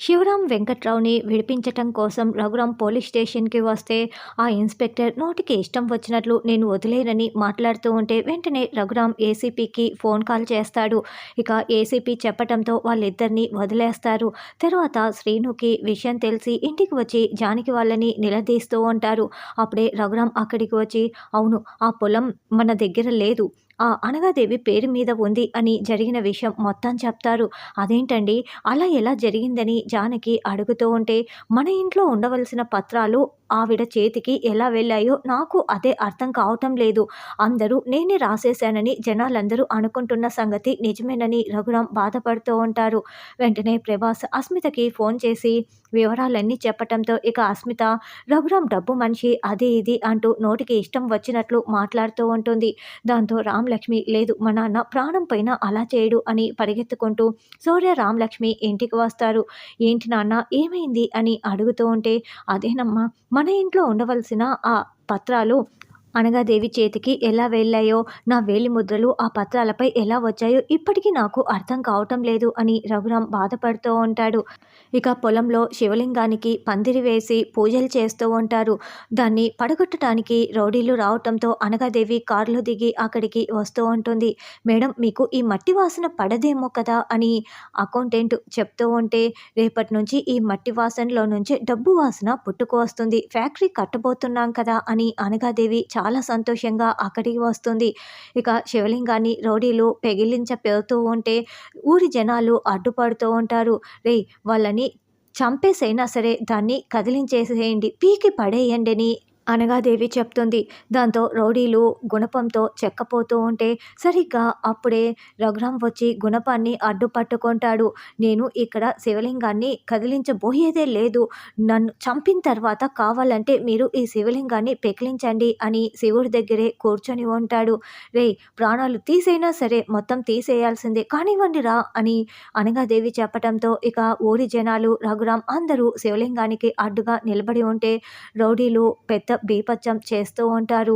శివరాం వెంకట్రావుని విడిపించటం కోసం రఘురాం పోలీస్ స్టేషన్కి వస్తే ఆ ఇన్స్పెక్టర్ నోటికి ఇష్టం వచ్చినట్లు నేను వదిలేనని మాట్లాడుతూ ఉంటే వెంటనే రఘురాం ఏసీపీకి ఫోన్ కాల్ చేస్తాడు. ఇక ఏసీపీ చెప్పటంతో వాళ్ళిద్దరిని వదిలేస్తారు. తర్వాత శ్రీనుకి విషయం తెలిసి ఇంటికి వచ్చి జానికి వాళ్ళని నిలదీస్తూ ఉంటారు. అప్పుడే రఘురాం అక్కడికి వచ్చి అవును ఆ పొలం మన దగ్గర లేదు. ఆ అనగాదేవి పేరు మీద ఉంది అని జరిగిన విషయం మొత్తం చెప్తారు. అదేంటండి? అలా ఎలా జరిగిందని జానకి అడుగుతూ ఉంటే మన ఇంట్లో ఉండవలసిన పత్రాలు ఆవిడ చేతికి ఎలా వెళ్ళాయో నాకు అదే అర్థం కావటం లేదు. అందరూ నేనే రాసేశానని జనాలందరూ అనుకుంటున్న సంగతి నిజమేనని రఘురాం బాధపడుతూ ఉంటారు. వెంటనే ప్రభాస్ అస్మితకి ఫోన్ చేసి వివరాలన్నీ చెప్పటంతో ఇక అస్మిత రఘురాం డబ్బు మనిషి అది ఇది అంటూ నోటికి ఇష్టం వచ్చినట్లు మాట్లాడుతూ ఉంటుంది. దాంతో రామ్ రామ్లక్ష్మి లేదు మా నాన్న ప్రాణం పైన అలా చేయడు అని పరిగెత్తుకుంటూ సూర్య రామలక్ష్మి ఇంటికి వస్తారు. ఏంటి నాన్న ఏమైంది? అని అడుగుతూ ఉంటే అదేనమ్మా మన ఇంట్లో ఉండవలసిన ఆ పత్రాలు అనగాదేవి చేతికి ఎలా వెళ్ళాయో నా వేలి ముద్రలు ఆ పత్రాలపై ఎలా వచ్చాయో ఇప్పటికీ నాకు అర్థం కావటం లేదు అని రఘురాం బాధపడుతూ ఉంటాడు. ఇక పొలంలో శివలింగానికి పందిరి వేసి పూజలు చేస్తూ ఉంటారు. దాన్ని పడగొట్టడానికి రౌడీలు రావటంతో అనగాదేవి కారులో దిగి అక్కడికి వస్తూ ఉంటుంది. మేడం మీకు ఈ మట్టి వాసన పడదేమో కదా అని అకౌంటెంట్ చెప్తూ ఉంటే రేపటి నుంచి ఈ మట్టి వాసనలో నుంచి డబ్బు వాసన పుట్టుకు వస్తుంది. ఫ్యాక్టరీ కట్టబోతున్నాం కదా అని అనగాదేవి చాలా చాలా సంతోషంగా అక్కడికి వస్తుంది. ఇక శివలింగాన్ని రౌడీలు పెగిలించపెడుతూ ఉంటే ఊరి జనాలు అడ్డుపడుతూ ఉంటారు. రే వాళ్ళని చంపేసైనా సరే దాన్ని కదిలించేసేయండి. పీకి పడేయండి అని అనగాదేవి చెప్తుంది. దాంతో రౌడీలు గుణపంతో చెక్కపోతూ ఉంటే సరిగ్గా అప్పుడే రఘురాం వచ్చి గుణపాన్ని అడ్డుపట్టుకుంటాడు నేను ఇక్కడ శివలింగాన్ని కదిలించబోయేదే లేదు. నన్ను చంపిన తర్వాత కావాలంటే మీరు ఈ శివలింగాన్ని పెకిలించండి అని శివుడి దగ్గరే కూర్చొని ఉంటాడు. రే ప్రాణాలు తీసైనా సరే మొత్తం తీసేయాల్సిందే కానివ్వండి రా అని అనగాదేవి చెప్పడంతో ఇక ఊరి జనాలు రఘురాం అందరూ శివలింగానికి అడ్డుగా నిలబడి ఉంటే రౌడీలు పెద్ద బీపచ్చం చేస్తూ ఉంటారు.